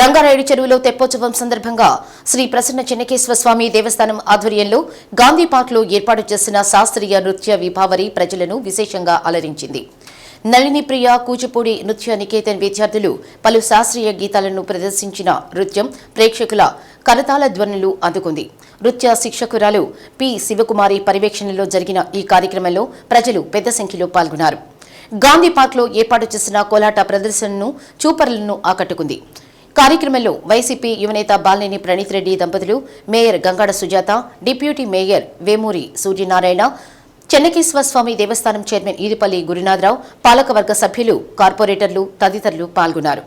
రంగారాయుడు చెరువులో తెప్పోత్సవం సందర్భంగా శ్రీ ప్రసన్న చెన్నకేశ్వర స్వామి దేవస్థానం ఆధ్వర్యంలో గాంధీ పార్క్లో ఏర్పాటు చేసిన శాస్త్రీయ నృత్య విభావరి ప్రజలను విశేషంగా అలరించింది. నళిని ప్రియ కూచిపూడి నృత్య నికేతన్ విద్యార్థులు పలు శాస్త్రీయ గీతాలను ప్రదర్శించిన నృత్యం ప్రేక్షకుల కరతాళ ధ్వనులు అందుకుంది. నృత్య శిక్షకురాలు పి. శివకుమారి పర్యవేక్షణలో జరిగిన ఈ కార్యక్రమంలో ప్రజలు పెద్ద సంఖ్యలో పాల్గొన్నారు. గాంధీ పార్క్లో ఏర్పాటు చేసిన కోలాట ప్రదర్శనను చూపరులను ఆకట్టుకుంది. కార్యక్రమంలో వైసీపీ యువనేత బాలినేని ప్రణీత్ రెడ్డి దంపతులు mayor Gangada Sujatha deputy mayor Vemuri Suryanarayana Chennakeswara Swamy దేవస్థానం చైర్మన్ ఈదిపల్లి గురునాథరావు పాలకవర్గ సభ్యులు కార్పొరేటర్లు తదితరులు పాల్గొన్నారు.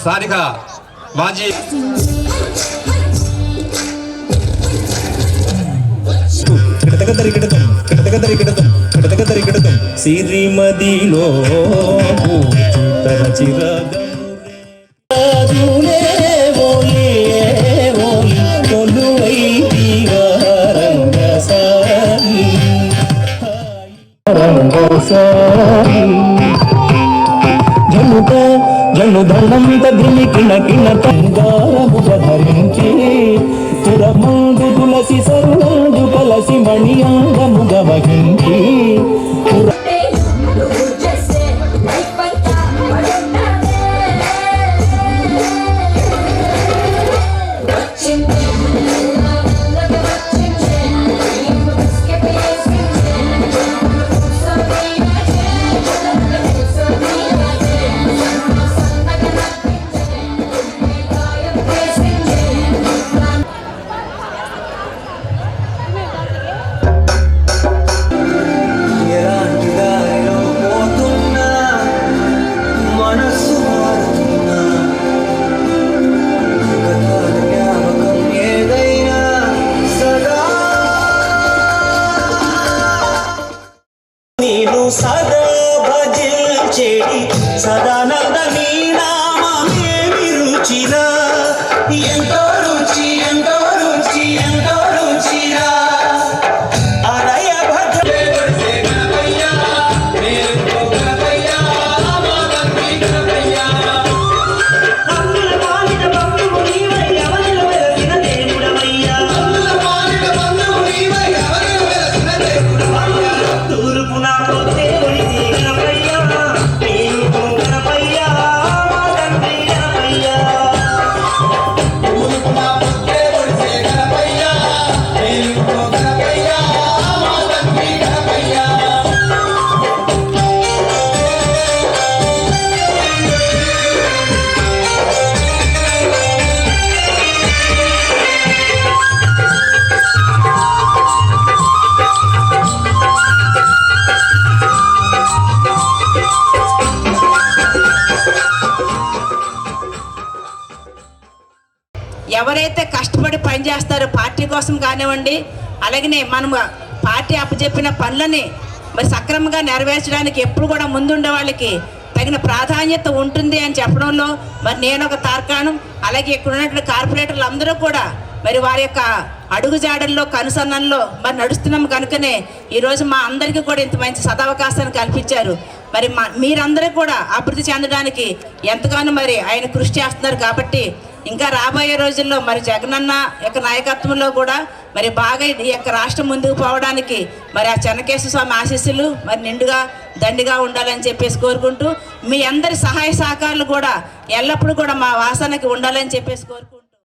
స్థానిక మాజీ కిటకదరికిడతం కిటకదరికిడతం కిటకదరికిడతం సిరిమదిలో పూచుతర జనుధనంత ధృమి కిణ కిణ తంగా. నేను సదా భజించేడి. సదానంద నీ నామమేమి విరుచిరా ఎంతో Tudo por na proteção ఎవరైతే కష్టపడి పనిచేస్తారో పార్టీ కోసం కానివ్వండి అలాగనే మనం పార్టీ అప్పచెప్పిన పనులని మరి సక్రమంగా నెరవేర్చడానికి ఎప్పుడు కూడా ముందుండే వాళ్ళకి తగిన ప్రాధాన్యత ఉంటుంది అని చెప్పడంలో మరి నేను ఒక తార్కాణం అలాగే ఇక్కడ ఉన్నటువంటి కార్పొరేటర్లు అందరూ కూడా మరి వారి యొక్క అడుగుజాడల్లో కనుసన్నల్లో మరి నడుస్తున్నాం కనుకనే ఈరోజు మా అందరికీ కూడా ఇంత మంచి సదవకాశాన్ని కల్పించారు. మరి మా మీరందరూ కూడా అభివృద్ధి చెందడానికి ఎంతగానో మరి ఆయన కృషి చేస్తున్నారు కాబట్టి ఇంకా రాబోయే రోజుల్లో మరి జగనన్న యొక్క నాయకత్వంలో కూడా మరి బాగా ఈ యొక్క రాష్ట్రం ముందుకు పోవడానికి మరి ఆ చెన్నకేశ్వర స్వామి ఆశీస్సులు మరి నిండుగా దండిగా ఉండాలని చెప్పేసి కోరుకుంటూ మీ అందరి సహాయ సహకారాలు కూడా ఎల్లప్పుడూ కూడా మా వాసనకి ఉండాలని చెప్పేసి కోరుకుంటూ